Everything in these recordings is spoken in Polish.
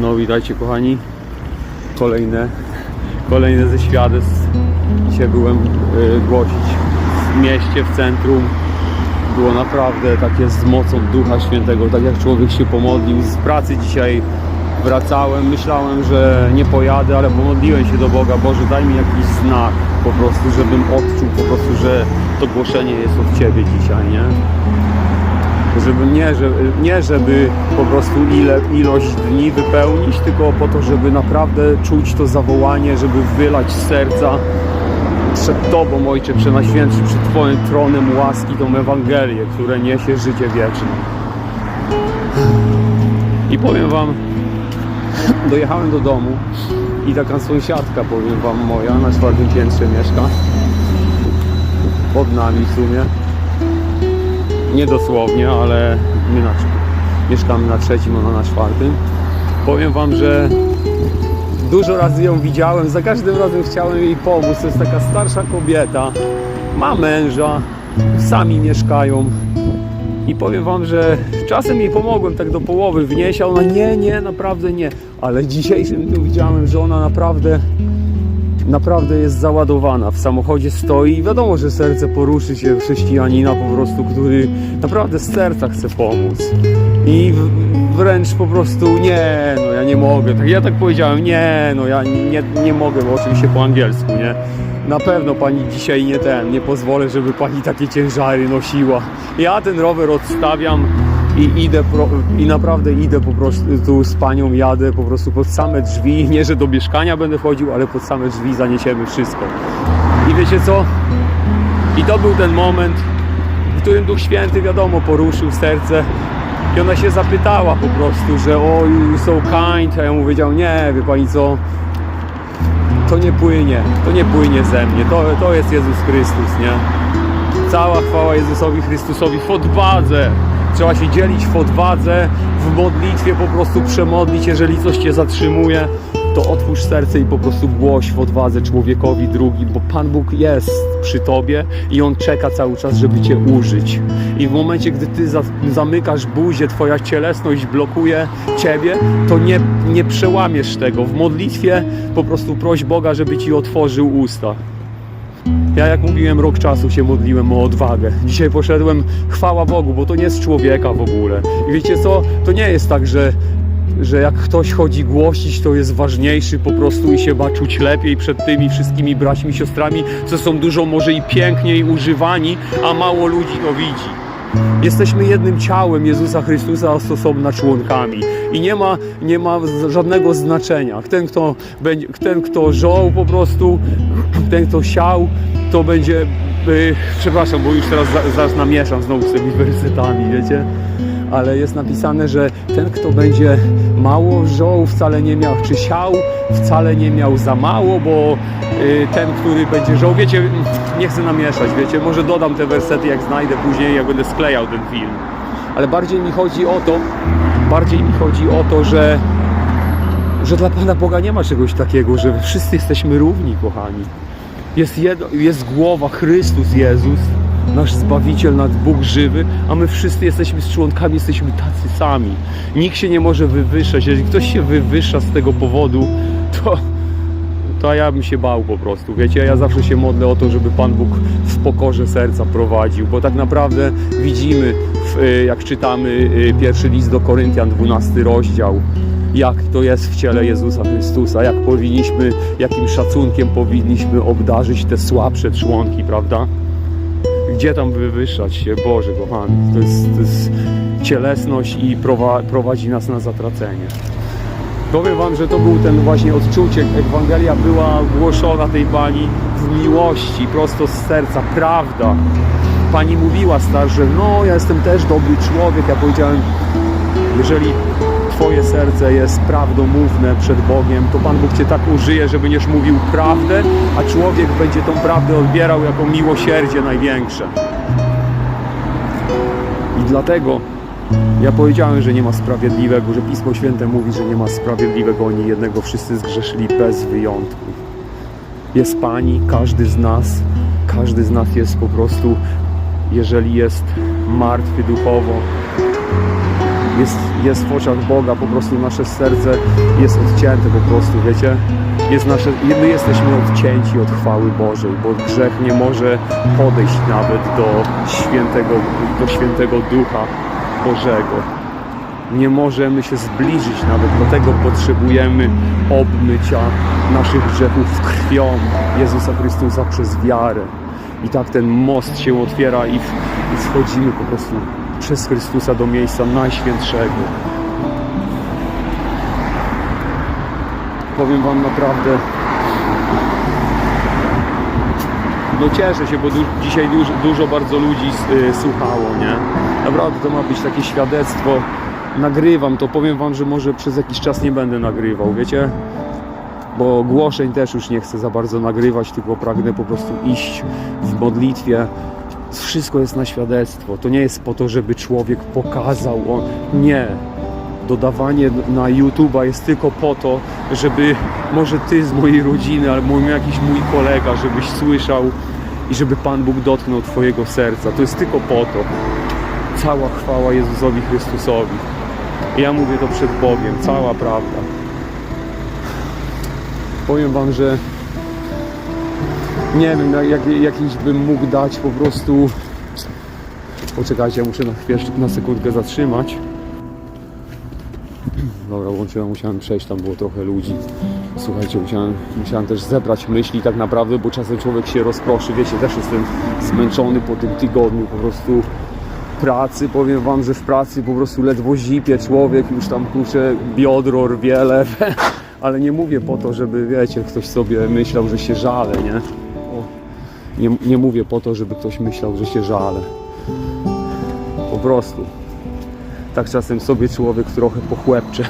No witajcie kochani. Kolejne, kolejne ze świadectw. Dzisiaj byłem y, głosić w mieście, w centrum. Było naprawdę takie z mocą Ducha Świętego, tak jak człowiek się pomodlił. Z pracy dzisiaj wracałem, myślałem, że nie pojadę, ale pomodliłem się do Boga. Boże, daj mi jakiś znak po prostu, żebym odczuł po prostu, że to głoszenie jest od Ciebie dzisiaj, nie? Żeby nie, żeby, nie żeby po prostu ile, ilość dni wypełnić, tylko po to, żeby naprawdę czuć to zawołanie, żeby wylać z serca przed Tobą, Ojcze Przenajświętszy, przed Twoim tronem łaski tą Ewangelię, które niesie życie wieczne. I powiem Wam, dojechałem do domu i taka sąsiadka, powiem Wam, moja na czwartym piętrze mieszka, pod nami w sumie, nie dosłownie, ale my na, mieszkamy na trzecim, ona na czwartym. Powiem Wam, że dużo razy ją widziałem, za każdym razem chciałem jej pomóc. To jest taka starsza kobieta, ma męża, sami mieszkają. I powiem Wam, że czasem jej pomogłem tak do połowy wnieść, a ona nie, nie, naprawdę nie. Ale dzisiejszym dniu widziałem, że ona naprawdę naprawdę jest załadowana. W samochodzie stoi i wiadomo, że serce poruszy się chrześcijanina po prostu, który naprawdę z serca chce pomóc. I wręcz po prostu nie, no ja nie mogę. Tak, ja tak powiedziałem, nie, no ja nie, nie mogę, bo oczywiście po angielsku, nie. Na pewno pani dzisiaj nie ten, nie pozwolę, żeby pani takie ciężary nosiła. Ja ten rower odstawiam i idę pro, i naprawdę idę po prostu tu z panią jadę po prostu pod same drzwi, nie że do mieszkania będę chodził, ale pod same drzwi zaniesiemy wszystko. I wiecie co? I to był ten moment, w którym Duch Święty wiadomo poruszył serce i ona się zapytała po prostu, że o you so kind, a ja mu powiedział nie, wie pani co? To nie płynie, to nie płynie ze mnie, to, to jest Jezus Chrystus, nie? Cała chwała Jezusowi Chrystusowi w odwadze. Trzeba się dzielić w odwadze, w modlitwie po prostu przemodlić, jeżeli coś Cię zatrzymuje, to otwórz serce i po prostu głoś w odwadze człowiekowi drugim, bo Pan Bóg jest przy Tobie i On czeka cały czas, żeby Cię użyć. I w momencie, gdy Ty za, zamykasz buzię, Twoja cielesność blokuje Ciebie, to nie, nie przełamiesz tego. W modlitwie po prostu proś Boga, żeby Ci otworzył usta. Ja jak mówiłem, rok czasu się modliłem o odwagę. Dzisiaj poszedłem, chwała Bogu, bo to nie z człowieka w ogóle. I wiecie co? To nie jest tak, że, że jak ktoś chodzi głosić, to jest ważniejszy po prostu i się ma czuć lepiej przed tymi wszystkimi braćmi, siostrami, co są dużo może i piękniej używani, a mało ludzi to widzi. Jesteśmy jednym ciałem Jezusa Chrystusa osobna członkami i nie ma, nie ma żadnego znaczenia. Ten kto, będzie, ten, kto żął po prostu, ten, kto siał, to będzie. y, przepraszam, bo już teraz za- zaraz namieszam znowu z tymi wersetami, wiecie? Ale jest napisane, że ten, kto będzie mało żął, wcale nie miał, czy siał, wcale nie miał za mało, bo y, ten, który będzie żął, wiecie, nie chcę namieszać, wiecie, może dodam te wersety, jak znajdę później, jak będę sklejał ten film. Ale bardziej mi chodzi o to, bardziej mi chodzi o to, że że dla Pana Boga nie ma czegoś takiego, że wszyscy jesteśmy równi, kochani. Jest, jedno, jest głowa, Chrystus Jezus, nasz Zbawiciel, nasz Bóg żywy, a my wszyscy jesteśmy z członkami, jesteśmy tacy sami. Nikt się nie może wywyższać. Jeżeli ktoś się wywyższa z tego powodu, to, to ja bym się bał po prostu. Wiecie, ja zawsze się modlę o to, żeby Pan Bóg w pokorze serca prowadził, bo tak naprawdę widzimy, w, y, jak czytamy y, pierwszy list do Koryntian, 12 rozdział, jak to jest w ciele Jezusa Chrystusa, jak powinniśmy, jakim szacunkiem powinniśmy obdarzyć te słabsze członki, prawda? Gdzie tam wywyższać się, Boże kochany? To jest, to jest cielesność i prowa, prowadzi nas na zatracenie. Powiem Wam, że to był ten właśnie odczucie. Ewangelia była głoszona tej Pani w miłości, prosto z serca, prawda. Pani mówiła starze, no ja jestem też dobry człowiek. Ja powiedziałem, jeżeli Twoje serce jest prawdomówne przed Bogiem, to Pan Bóg Cię tak użyje, że będziesz mówił prawdę, a człowiek będzie tą prawdę odbierał jako miłosierdzie największe. I dlatego ja powiedziałem, że nie ma sprawiedliwego, że Pismo Święte mówi, że nie ma sprawiedliwego ani jednego, wszyscy zgrzeszyli bez wyjątku. Jest Pani, każdy z nas, każdy z nas jest po prostu, jeżeli jest martwy duchowo, jest, jest w oczach Boga, po prostu nasze serce jest odcięte po prostu, wiecie? Jest nasze, my jesteśmy odcięci od chwały Bożej, bo grzech nie może podejść nawet do świętego, do świętego Ducha Bożego nie możemy się zbliżyć nawet, dlatego potrzebujemy obmycia naszych grzechów krwią Jezusa Chrystusa przez wiarę. I tak ten most się otwiera i, i wchodzimy po prostu przez Chrystusa do miejsca najświętszego. Powiem Wam naprawdę, no cieszę się, bo du- dzisiaj dużo, dużo bardzo ludzi y, słuchało, nie? Naprawdę to ma być takie świadectwo. Nagrywam to, powiem wam, że może przez jakiś czas nie będę nagrywał, wiecie? Bo głoszeń też już nie chcę za bardzo nagrywać, tylko pragnę po prostu iść w modlitwie. Wszystko jest na świadectwo. To nie jest po to, żeby człowiek pokazał. On... Nie. Dodawanie na YouTube'a jest tylko po to, żeby może ty z mojej rodziny, albo jakiś mój kolega, żebyś słyszał i żeby Pan Bóg dotknął Twojego serca. To jest tylko po to. Cała chwała Jezusowi Chrystusowi. Ja mówię to przed Bogiem, cała prawda. Powiem Wam, że nie wiem, jak, jak, jakiś bym mógł dać po prostu. Poczekajcie, muszę na chwilę, na sekundkę zatrzymać. Dobra, łączyłem, musiałem przejść, tam było trochę ludzi. Słuchajcie, musiałem, musiałem też zebrać myśli tak naprawdę, bo czasem człowiek się rozproszy. Wiecie, też jestem zmęczony po tym tygodniu po prostu pracy. Powiem wam, że w pracy po prostu ledwo zipie człowiek, już tam kurczę biodro rwie lewe. Ale nie mówię po to, żeby, wiecie, ktoś sobie myślał, że się żale, nie? Nie, nie mówię po to, żeby ktoś myślał, że się żale. Po prostu tak czasem sobie człowiek trochę pochłepcze.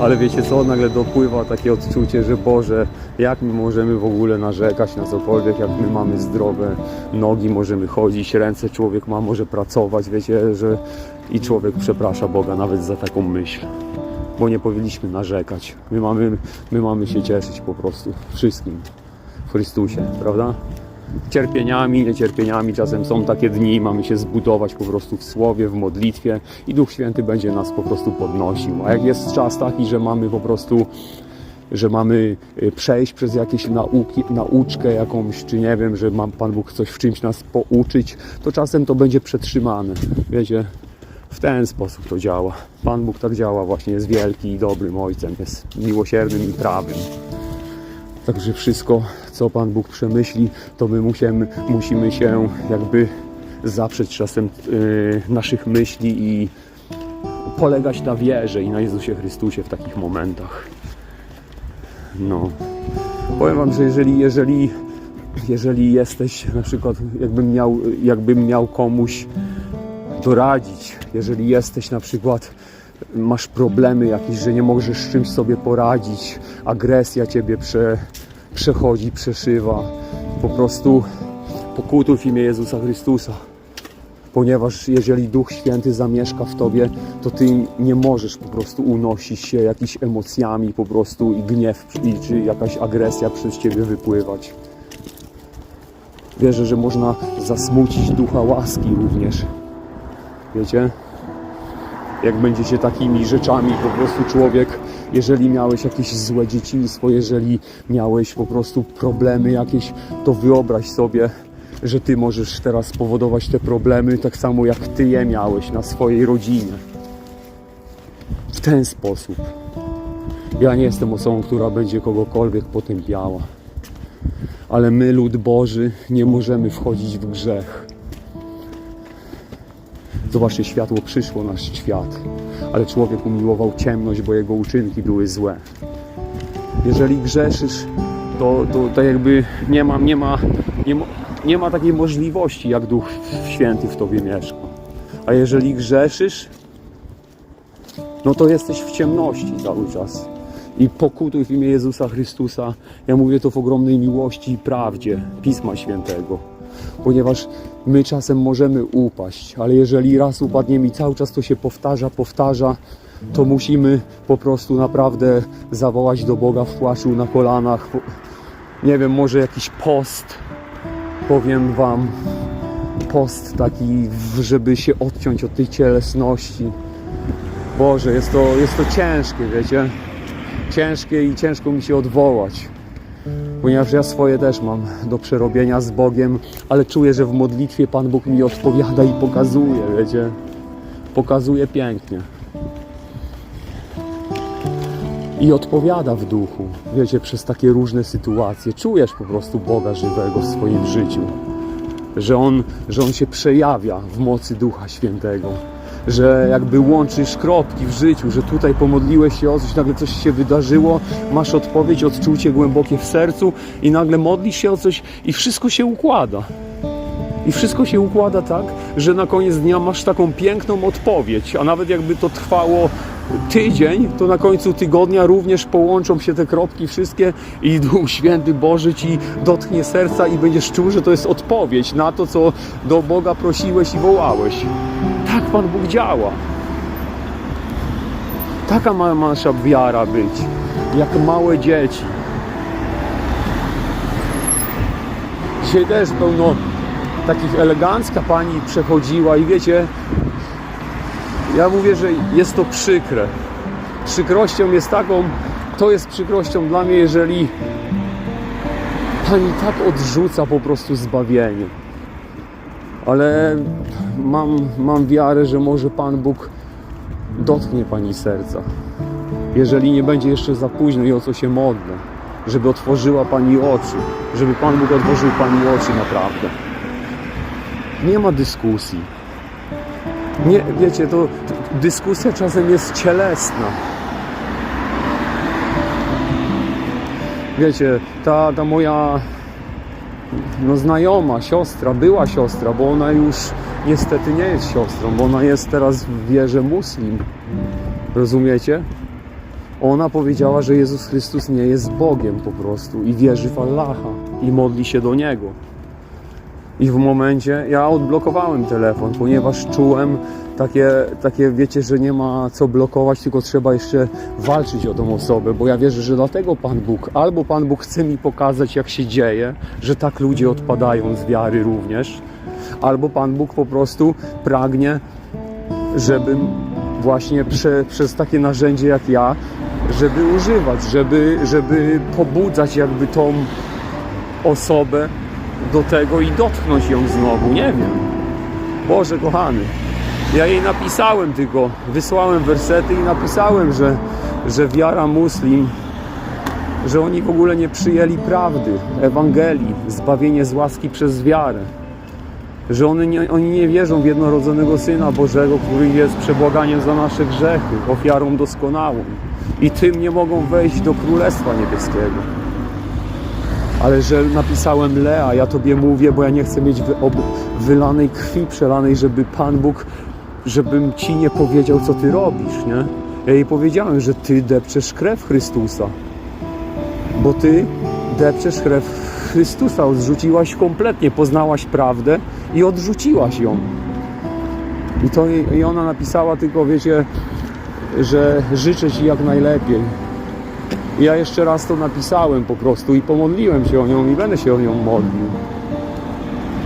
Ale wiecie co, nagle dopływa takie odczucie, że Boże, jak my możemy w ogóle narzekać na cokolwiek, jak my mamy zdrowe nogi, możemy chodzić, ręce człowiek ma, może pracować, wiecie, że i człowiek przeprasza Boga nawet za taką myśl. Bo nie powinniśmy narzekać. My mamy, my mamy się cieszyć po prostu wszystkim w Chrystusie, prawda? Cierpieniami, niecierpieniami. Czasem są takie dni, mamy się zbudować po prostu w słowie, w modlitwie i Duch Święty będzie nas po prostu podnosił. A jak jest czas taki, że mamy po prostu że mamy y, przejść przez jakieś nauki, nauczkę jakąś, czy nie wiem, że ma Pan Bóg coś w czymś nas pouczyć, to czasem to będzie przetrzymane. Wiecie, w ten sposób to działa. Pan Bóg tak działa właśnie, jest wielki i dobrym Ojcem, jest miłosiernym i prawym. Także wszystko, co Pan Bóg przemyśli, to my musimy, musimy się jakby zaprzeć czasem yy, naszych myśli i polegać na wierze i na Jezusie Chrystusie w takich momentach. No. Powiem Wam, że jeżeli, jeżeli, jeżeli jesteś na przykład, jakbym miał, jakbym miał komuś doradzić, jeżeli jesteś na przykład masz problemy jakieś, że nie możesz z czymś sobie poradzić, agresja ciebie prze, przechodzi, przeszywa. Po prostu pokutuj w imię Jezusa Chrystusa. Ponieważ jeżeli Duch Święty zamieszka w tobie, to ty nie możesz po prostu unosić się jakimiś emocjami po prostu i gniew, i, czy jakaś agresja przez ciebie wypływać. Wierzę, że można zasmucić ducha łaski również. Wiecie? Jak będziecie takimi rzeczami po prostu człowiek, jeżeli miałeś jakieś złe dzieciństwo, jeżeli miałeś po prostu problemy jakieś, to wyobraź sobie, że ty możesz teraz spowodować te problemy tak samo jak ty je miałeś na swojej rodzinie. W ten sposób. Ja nie jestem osobą, która będzie kogokolwiek potępiała. Ale my, lud Boży, nie możemy wchodzić w grzech. Zobaczcie, światło przyszło na świat, ale człowiek umiłował ciemność, bo jego uczynki były złe. Jeżeli grzeszysz, to, to, to jakby nie ma, nie, ma, nie, ma, nie ma takiej możliwości, jak Duch Święty w tobie mieszka. A jeżeli grzeszysz, no to jesteś w ciemności cały czas. I pokutuj w imię Jezusa Chrystusa. Ja mówię to w ogromnej miłości i prawdzie Pisma Świętego ponieważ my czasem możemy upaść, ale jeżeli raz upadniemy i cały czas to się powtarza, powtarza, to musimy po prostu naprawdę zawołać do Boga w płaczu na kolanach. Nie wiem, może jakiś post, powiem Wam, post taki, żeby się odciąć od tej cielesności. Boże, jest to, jest to ciężkie, wiecie? Ciężkie i ciężko mi się odwołać. Ponieważ ja swoje też mam do przerobienia z Bogiem, ale czuję, że w modlitwie Pan Bóg mi odpowiada i pokazuje, wiecie? Pokazuje pięknie. I odpowiada w duchu, wiecie, przez takie różne sytuacje. Czujesz po prostu Boga żywego w swoim życiu. Że On, że on się przejawia w mocy Ducha Świętego. Że jakby łączysz kropki w życiu, że tutaj pomodliłeś się o coś, nagle coś się wydarzyło, masz odpowiedź, odczucie głębokie w sercu i nagle modlisz się o coś i wszystko się układa. I wszystko się układa tak, że na koniec dnia masz taką piękną odpowiedź, a nawet jakby to trwało tydzień, to na końcu tygodnia również połączą się te kropki wszystkie i Duch Święty Boży Ci dotknie serca i będziesz czuł, że to jest odpowiedź na to, co do Boga prosiłeś i wołałeś. Tak Pan Bóg działa. Taka ma nasza wiara być, jak małe dzieci. Dzisiaj też pełno takich elegancka pani przechodziła i wiecie, ja mówię, że jest to przykre. Przykrością jest taką, to jest przykrością dla mnie, jeżeli pani tak odrzuca po prostu zbawienie. Ale mam, mam wiarę, że może Pan Bóg dotknie pani serca. Jeżeli nie będzie jeszcze za późno i o co się modlę, żeby otworzyła pani oczy, żeby Pan Bóg otworzył pani oczy naprawdę. Nie ma dyskusji. Nie, wiecie, to dyskusja czasem jest cielesna. Wiecie, ta, ta moja no, znajoma, siostra, była siostra, bo ona już niestety nie jest siostrą, bo ona jest teraz w wierze muslim. Rozumiecie? Ona powiedziała, że Jezus Chrystus nie jest Bogiem po prostu i wierzy w Allaha i modli się do Niego. I w momencie ja odblokowałem telefon, ponieważ czułem takie, takie, wiecie, że nie ma co blokować, tylko trzeba jeszcze walczyć o tą osobę, bo ja wierzę, że dlatego Pan Bóg, albo Pan Bóg chce mi pokazać, jak się dzieje, że tak ludzie odpadają z wiary również, albo Pan Bóg po prostu pragnie, żebym właśnie prze, przez takie narzędzie jak ja, żeby używać, żeby, żeby pobudzać jakby tą osobę do tego i dotknąć ją znowu, nie wiem. Boże kochany, ja jej napisałem tylko, wysłałem wersety i napisałem, że, że wiara muslim, że oni w ogóle nie przyjęli prawdy, Ewangelii, zbawienie z łaski przez wiarę. Że one nie, oni nie wierzą w jednorodzonego Syna Bożego, który jest przebłaganiem za nasze grzechy, ofiarą doskonałą. I tym nie mogą wejść do Królestwa Niebieskiego ale że napisałem Lea, ja Tobie mówię, bo ja nie chcę mieć wy, wylanej krwi przelanej, żeby Pan Bóg, żebym Ci nie powiedział, co Ty robisz, nie? Ja jej powiedziałem, że Ty depczesz krew Chrystusa, bo Ty depczesz krew Chrystusa, odrzuciłaś kompletnie, poznałaś prawdę i odrzuciłaś ją. I, to, I ona napisała tylko, wiecie, że życzę Ci jak najlepiej. I ja jeszcze raz to napisałem po prostu i pomodliłem się o nią i będę się o nią modlił.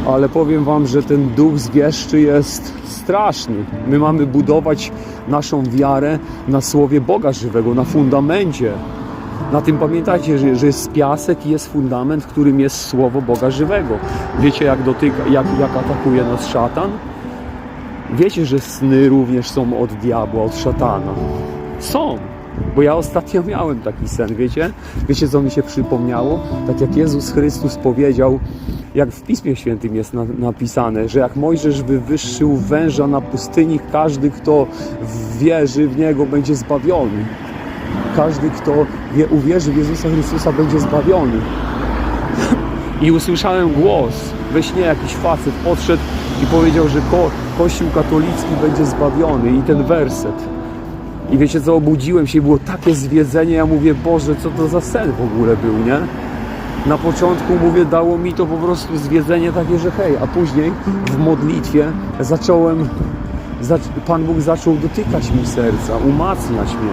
Ale powiem Wam, że ten duch zwieszczy jest straszny. My mamy budować naszą wiarę na słowie Boga żywego, na fundamencie. Na tym pamiętajcie, że, że jest piasek i jest fundament, w którym jest słowo Boga żywego. Wiecie, jak dotyka, jak, jak atakuje nas szatan? Wiecie, że sny również są od diabła, od szatana. Są. Bo ja ostatnio miałem taki sen, wiecie? Wiecie, co mi się przypomniało? Tak jak Jezus Chrystus powiedział, jak w Piśmie Świętym jest na, napisane, że jak Mojżesz wywyższył węża na pustyni, każdy, kto wierzy w Niego, będzie zbawiony. Każdy, kto wie, uwierzy w Jezusa Chrystusa, będzie zbawiony. I usłyszałem głos we śnie, jakiś facet podszedł i powiedział, że ko, Kościół katolicki będzie zbawiony. I ten werset. I wiecie co, obudziłem się i było takie zwiedzenie, ja mówię, Boże, co to za sen w ogóle był, nie? Na początku, mówię, dało mi to po prostu zwiedzenie takie, że hej, a później w modlitwie zacząłem, zac- Pan Bóg zaczął dotykać mi serca, umacniać mnie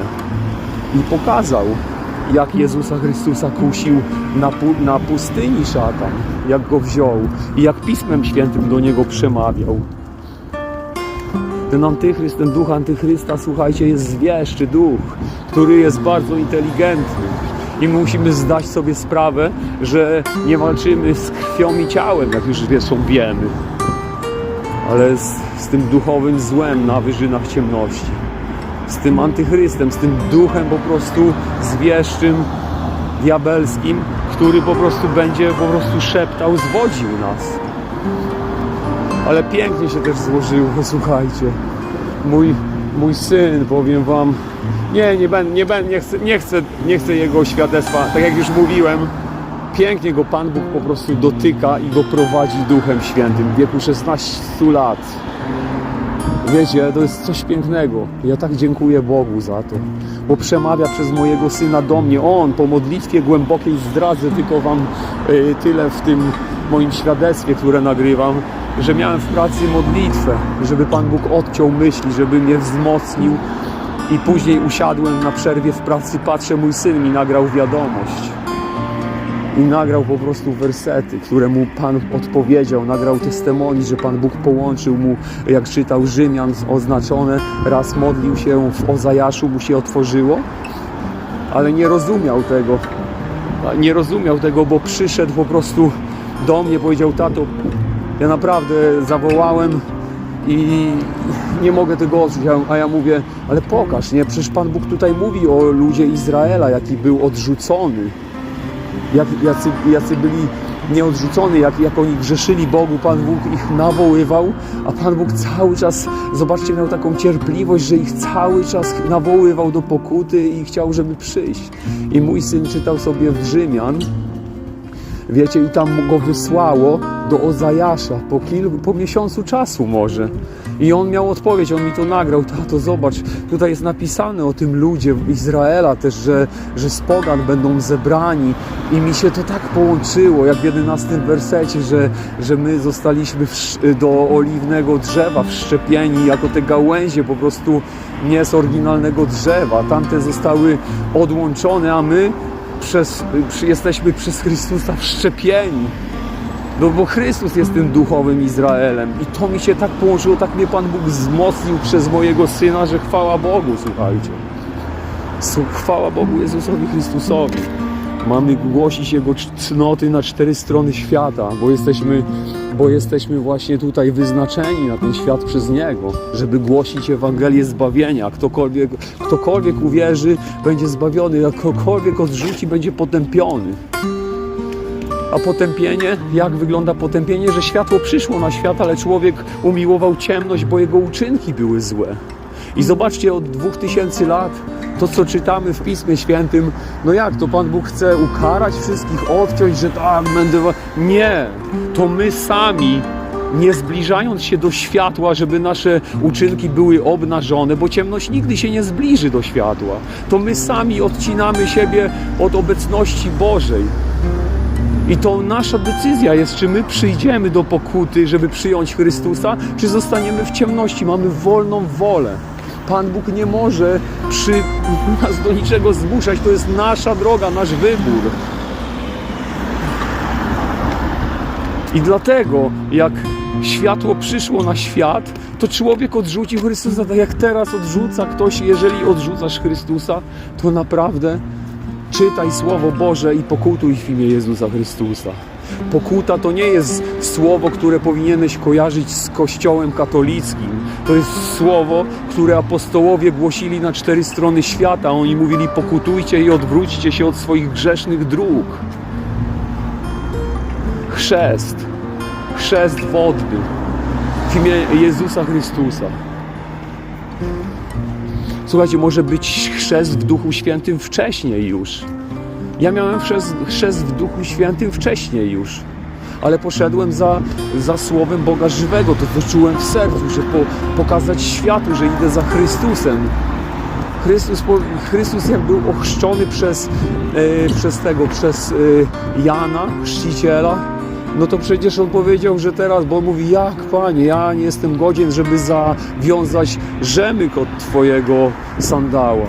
i pokazał, jak Jezusa Chrystusa kusił na, pu- na pustyni szatan, jak go wziął i jak Pismem Świętym do niego przemawiał Ten antychryst, ten duch antychrysta, słuchajcie, jest zwieszczy duch, który jest bardzo inteligentny. I my musimy zdać sobie sprawę, że nie walczymy z krwią i ciałem, jak już zresztą wiemy, ale z, z tym duchowym złem na wyżynach ciemności. Z tym antychrystem, z tym duchem po prostu zwieszczym, diabelskim, który po prostu będzie po prostu szeptał, zwodził nas. Ale pięknie się też złożyło, słuchajcie. Mój, mój syn, powiem wam, nie, nie będę, nie, będę, nie, chcę, nie, chcę, nie chcę jego świadectwa, tak jak już mówiłem, pięknie go Pan Bóg po prostu dotyka i go prowadzi Duchem Świętym w wieku 16 lat. Wiecie, to jest coś pięknego. Ja tak dziękuję Bogu za to, bo przemawia przez mojego syna do mnie. On po modlitwie głębokiej zdradzę tylko wam y, tyle w tym moim świadectwie, które nagrywam, że miałem w pracy modlitwę, żeby Pan Bóg odciął myśli, żeby mnie wzmocnił. I później usiadłem na przerwie w pracy, patrzę, mój syn mi nagrał wiadomość i nagrał po prostu wersety, które mu Pan odpowiedział, nagrał testymonii, że Pan Bóg połączył mu, jak czytał Rzymian oznaczone, raz modlił się w Ozajaszu, mu się otworzyło, ale nie rozumiał tego. Nie rozumiał tego, bo przyszedł po prostu do mnie, powiedział, tato, ja naprawdę zawołałem i nie mogę tego odczuć, a ja mówię, ale pokaż, nie? Przecież Pan Bóg tutaj mówi o ludzie Izraela, jaki był odrzucony jak, jacy, jacy byli nieodrzuconi, jak, jak oni grzeszyli Bogu, Pan Bóg ich nawoływał, a Pan Bóg cały czas, zobaczcie, miał taką cierpliwość, że ich cały czas nawoływał do pokuty i chciał, żeby przyjść. I mój syn czytał sobie w Rzymian, wiecie, i tam go wysłało do Ozajasza po, kil, po miesiącu czasu może. I on miał odpowiedź, on mi to nagrał. Tato, zobacz, tutaj jest napisane o tym ludzie Izraela też, że, że z pogan będą zebrani. I mi się to tak połączyło, jak w 11 wersecie, że, że my zostaliśmy do oliwnego drzewa wszczepieni jako te gałęzie po prostu nie z oryginalnego drzewa. Tamte zostały odłączone, a my przez, jesteśmy przez Chrystusa wszczepieni. No bo Chrystus jest tym duchowym Izraelem i to mi się tak połączyło, tak mnie Pan Bóg wzmocnił przez mojego Syna, że chwała Bogu, słuchajcie. Chwała Bogu Jezusowi Chrystusowi. Mamy głosić Jego cnoty na cztery strony świata, bo jesteśmy, bo jesteśmy właśnie tutaj wyznaczeni na ten świat przez Niego, żeby głosić Ewangelię zbawienia. Ktokolwiek, ktokolwiek uwierzy, będzie zbawiony, a ktokolwiek odrzuci, będzie potępiony. A potępienie, jak wygląda potępienie? Że światło przyszło na świat, ale człowiek umiłował ciemność, bo jego uczynki były złe. I zobaczcie, od dwóch tysięcy lat to, co czytamy w Pismie Świętym, no jak to Pan Bóg chce ukarać wszystkich, odciąć, że tam będę. Nie, to my sami, nie zbliżając się do światła, żeby nasze uczynki były obnażone, bo ciemność nigdy się nie zbliży do światła. To my sami odcinamy siebie od obecności Bożej. I to nasza decyzja jest, czy my przyjdziemy do pokuty, żeby przyjąć Chrystusa, czy zostaniemy w ciemności. Mamy wolną wolę. Pan Bóg nie może przy nas do niczego zmuszać. To jest nasza droga, nasz wybór. I dlatego, jak światło przyszło na świat, to człowiek odrzucił Chrystusa, tak jak teraz odrzuca ktoś. Jeżeli odrzucasz Chrystusa, to naprawdę czytaj Słowo Boże i pokutuj w imię Jezusa Chrystusa. Pokuta to nie jest słowo, które powinieneś kojarzyć z Kościołem katolickim. To jest słowo, które apostołowie głosili na cztery strony świata. Oni mówili: pokutujcie i odwróćcie się od swoich grzesznych dróg. Chrzest, chrzest wodny w imię Jezusa Chrystusa. Słuchajcie, może być chrzest w Duchu Świętym wcześniej już. Ja miałem chrzest, chrzest w Duchu Świętym wcześniej już, ale poszedłem za, za Słowem Boga żywego. To, co czułem w sercu, że po, pokazać światu, że idę za Chrystusem. Chrystus, Chrystus jak był ochrzczony przez, e, przez tego, przez e, Jana, chrzciciela, no to przecież on powiedział, że teraz, bo mówi, jak Panie, ja nie jestem godzien, żeby zawiązać rzemyk od Twojego sandała.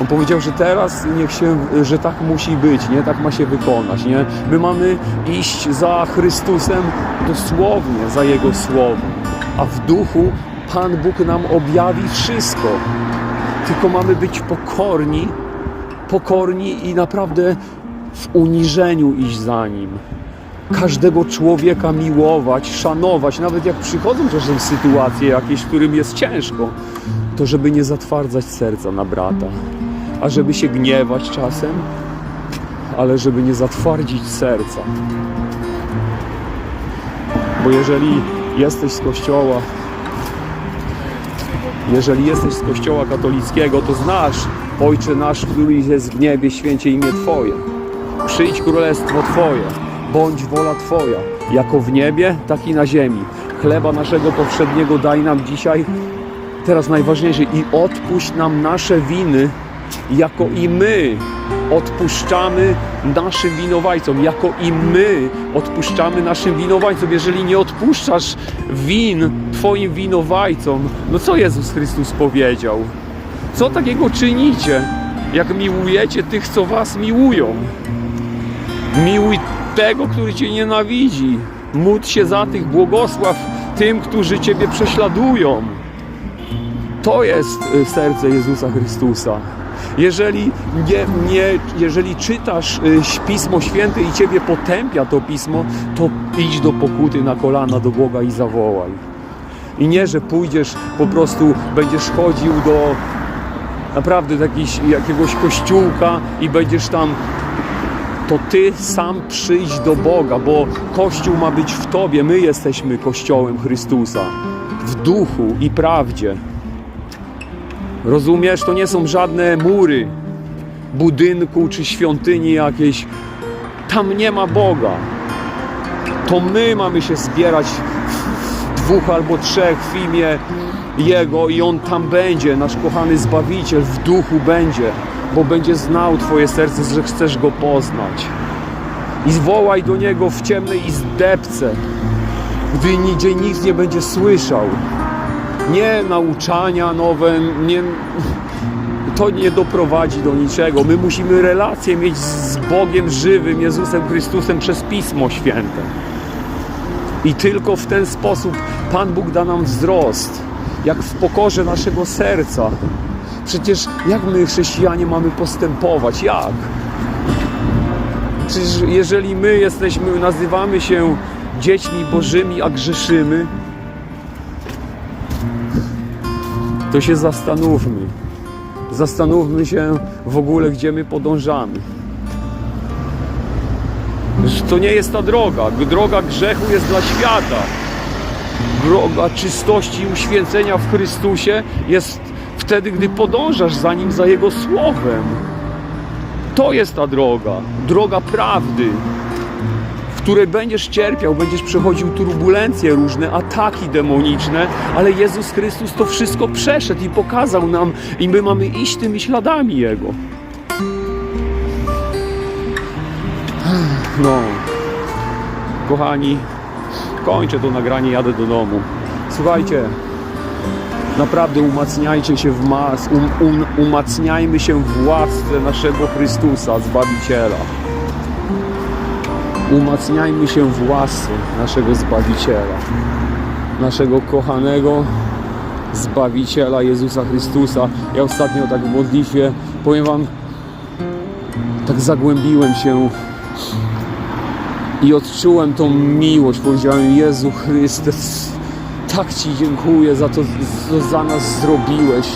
On powiedział, że teraz niech się, że tak musi być, nie? Tak ma się wykonać, nie? My mamy iść za Chrystusem dosłownie, za Jego słowem, a w duchu Pan Bóg nam objawi wszystko. Tylko mamy być pokorni, pokorni i naprawdę w uniżeniu iść za Nim. Każdego człowieka miłować, szanować, nawet jak przychodzą czasem sytuacje jakieś, w którym jest ciężko, to żeby nie zatwardzać serca na brata, a żeby się gniewać czasem, ale żeby nie zatwardzić serca. Bo jeżeli jesteś z kościoła, jeżeli jesteś z kościoła katolickiego, to znasz Ojcze nasz, który jest w niebie, święcie imię Twoje. Przyjdź królestwo Twoje, bądź wola Twoja, jako w niebie, tak i na ziemi. Chleba naszego powszedniego daj nam dzisiaj, teraz najważniejsze, i odpuść nam nasze winy, jako i my odpuszczamy naszym winowajcom, jako i my odpuszczamy naszym winowajcom. Jeżeli nie odpuszczasz win Twoim winowajcom, no co Jezus Chrystus powiedział? Co takiego czynicie, jak miłujecie tych, co Was miłują? Miłuj tego, który Cię nienawidzi. Módl się za tych, błogosław tym, którzy Ciebie prześladują. To jest y, serce Jezusa Chrystusa. Jeżeli, nie, nie, jeżeli czytasz y, Pismo Święte i Ciebie potępia to Pismo, to idź do pokuty na kolana do Boga i zawołaj. I nie, że pójdziesz, po prostu będziesz chodził do naprawdę jakiś, jakiegoś kościółka i będziesz tam to ty sam przyjdź do Boga, bo Kościół ma być w tobie. My jesteśmy Kościołem Chrystusa w duchu i prawdzie. Rozumiesz? To nie są żadne mury budynku czy świątyni jakiejś. Tam nie ma Boga. To my mamy się zbierać w dwóch albo trzech w imię Jego i On tam będzie, nasz kochany Zbawiciel w duchu będzie, bo będzie znał Twoje serce, że chcesz Go poznać. I zwołaj do Niego w ciemnej izdebce, gdy nigdzie nikt nie będzie słyszał. Nie nauczania nowe, nie, to nie doprowadzi do niczego. My musimy relację mieć z Bogiem żywym, Jezusem Chrystusem przez Pismo Święte. I tylko w ten sposób Pan Bóg da nam wzrost, jak w pokorze naszego serca. Przecież jak my, chrześcijanie, mamy postępować? Jak? Przecież jeżeli my jesteśmy, nazywamy się dziećmi Bożymi, a grzeszymy, to się zastanówmy. Zastanówmy się w ogóle, gdzie my podążamy. To nie jest ta droga. Droga grzechu jest dla świata. Droga czystości i uświęcenia w Chrystusie jest wtedy, gdy podążasz za Nim, za Jego Słowem. To jest ta droga. Droga prawdy, w której będziesz cierpiał, będziesz przechodził turbulencje różne, ataki demoniczne, ale Jezus Chrystus to wszystko przeszedł i pokazał nam i my mamy iść tymi śladami Jego. No, kochani, kończę to nagranie, jadę do domu. Słuchajcie, naprawdę umacniajcie się w mas, um, um, umacniajmy się w łasce naszego Chrystusa, Zbawiciela. Umacniajmy się w łasce naszego Zbawiciela, naszego kochanego Zbawiciela Jezusa Chrystusa. Ja ostatnio tak w modlitwie, powiem Wam, tak zagłębiłem się i odczułem tą miłość. Powiedziałem, Jezu Chryste, tak Ci dziękuję za to, co za nas zrobiłeś.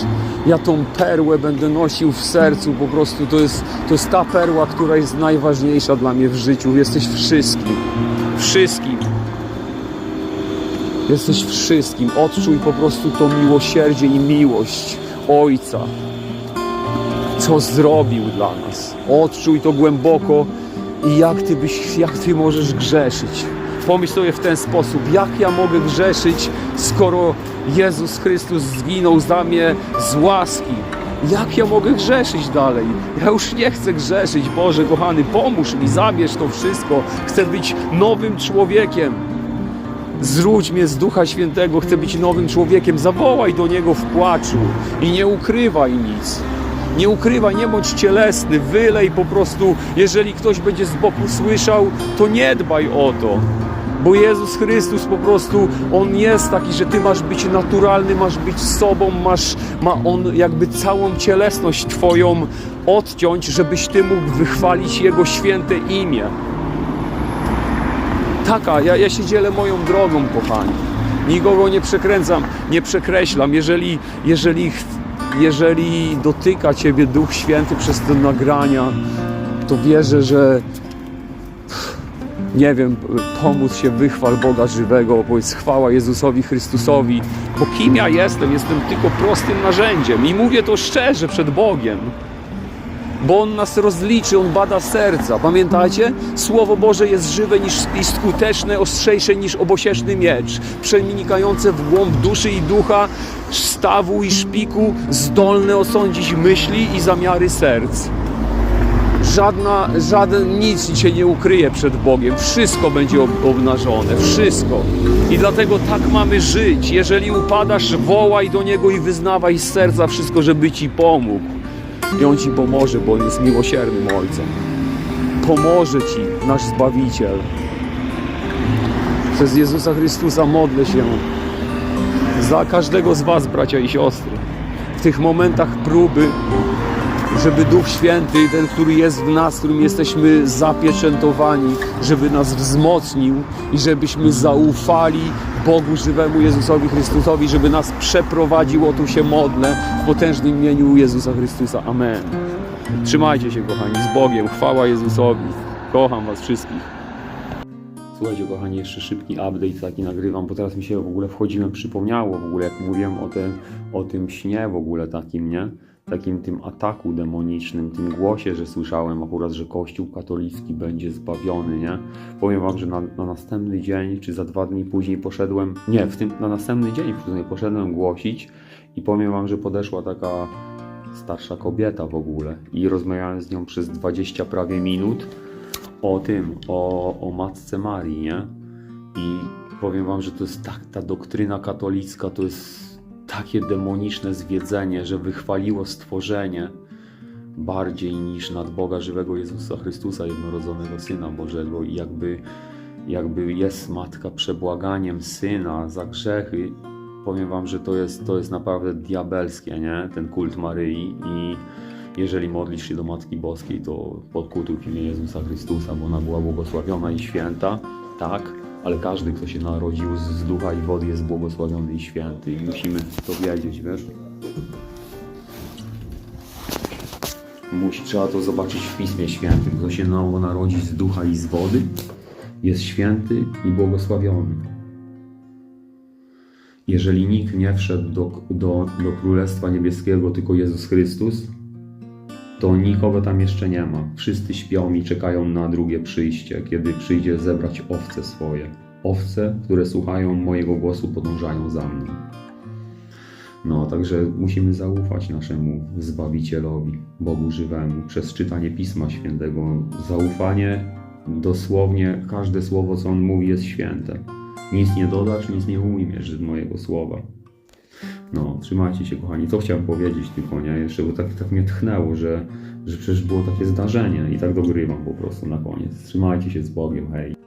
Ja tą perłę będę nosił w sercu, po prostu to jest, to jest ta perła, która jest najważniejsza dla mnie w życiu. Jesteś wszystkim, wszystkim. Jesteś wszystkim. Odczuj po prostu to miłosierdzie i miłość Ojca, co zrobił dla nas. Odczuj to głęboko i jak ty, byś, jak ty możesz grzeszyć. Pomyśl sobie w ten sposób, jak ja mogę grzeszyć, skoro Jezus Chrystus zginął za mnie z łaski. Jak ja mogę grzeszyć dalej? Ja już nie chcę grzeszyć. Boże, kochany, pomóż mi, zabierz to wszystko. Chcę być nowym człowiekiem. Zrzuć mnie z Ducha Świętego, chcę być nowym człowiekiem. Zawołaj do Niego w płaczu i nie ukrywaj nic. Nie ukrywaj, nie bądź cielesny, wylej po prostu. Jeżeli ktoś będzie z boku słyszał, to nie dbaj o to. Bo Jezus Chrystus po prostu, On jest taki, że Ty masz być naturalny, masz być sobą, masz, ma On jakby całą cielesność Twoją odciąć, żebyś Ty mógł wychwalić Jego święte imię. Taka, ja, ja się dzielę moją drogą, kochani. Nikogo nie przekręcam, nie przekreślam. Jeżeli, jeżeli, jeżeli dotyka Ciebie Duch Święty przez te nagrania, to wierzę, że nie wiem, pomóc się, wychwal Boga żywego, powiedz chwała Jezusowi Chrystusowi, bo kim ja jestem? Jestem tylko prostym narzędziem i mówię to szczerze przed Bogiem bo On nas rozliczy, On bada serca. Pamiętacie? Słowo Boże jest żywe niż, i skuteczne, ostrzejsze niż obosieczny miecz, przenikające w głąb duszy i ducha, stawu i szpiku, zdolne osądzić myśli i zamiary serc. Żadna, żaden nic się nie ukryje przed Bogiem. Wszystko będzie ob- obnażone. Wszystko. I dlatego tak mamy żyć. Jeżeli upadasz, wołaj do Niego i wyznawaj z serca wszystko, żeby Ci pomógł. I On Ci pomoże, bo On jest miłosiernym Ojcem. Pomoże Ci nasz Zbawiciel. Przez Jezusa Chrystusa modlę się za każdego z Was, bracia i siostry. W tych momentach próby, żeby Duch Święty, ten, który jest w nas, którym jesteśmy zapieczętowani, żeby nas wzmocnił i żebyśmy zaufali Bogu żywemu Jezusowi Chrystusowi, żeby nas przeprowadził, o tu się modlę, w potężnym imieniu Jezusa Chrystusa. Amen. Trzymajcie się, kochani, z Bogiem. Chwała Jezusowi. Kocham Was wszystkich. Słuchajcie, kochani, jeszcze szybki update taki nagrywam, bo teraz mi się w ogóle wchodziłem, przypomniało w ogóle, jak mówiłem o, tym o tym śnie w ogóle takim, nie? Takim tym ataku demonicznym, tym głosie, że słyszałem akurat, że Kościół katolicki będzie zbawiony, nie? Powiem wam, że na, na następny dzień, czy za dwa dni później poszedłem, nie, w tym, na następny dzień w poszedłem głosić i powiem wam, że podeszła taka starsza kobieta w ogóle i rozmawiałem z nią przez 20 prawie minut o tym, o, o Matce Marii, nie? I powiem wam, że to jest tak, ta doktryna katolicka to jest takie demoniczne zwiedzenie, że wychwaliło stworzenie bardziej niż nad Boga żywego Jezusa Chrystusa, jednorodzonego Syna Bożego i jakby, jakby jest Matka przebłaganiem Syna za grzechy. Powiem wam, że to jest, to jest naprawdę diabelskie, nie? Ten kult Maryi i jeżeli modlisz się do Matki Boskiej, to podkutuj w imię Jezusa Chrystusa, bo ona była błogosławiona i święta, tak, ale każdy, kto się narodził z, ducha i wody jest błogosławiony i święty i musimy to wiedzieć, wiesz? Musi, trzeba to zobaczyć w Pismie Świętym. Kto się nowo narodzi z ducha i z wody, jest święty i błogosławiony. Jeżeli nikt nie wszedł do, do, do Królestwa Niebieskiego, tylko Jezus Chrystus, to nikogo tam jeszcze nie ma. Wszyscy śpią i czekają na drugie przyjście, kiedy przyjdzie zebrać owce swoje. Owce, które słuchają mojego głosu, podążają za mną. No, także musimy zaufać naszemu Zbawicielowi, Bogu żywemu, przez czytanie Pisma Świętego. Zaufanie, dosłownie każde słowo, co On mówi, jest święte. Nic nie dodasz, nic nie ujmiesz z mojego słowa. No, trzymajcie się, kochani. To chciałem powiedzieć tylko, nie? Jeszcze, bo tak, tak mnie tchnęło, że, że przecież było takie zdarzenie i tak dogrywam po prostu na koniec. Trzymajcie się z Bogiem, hej.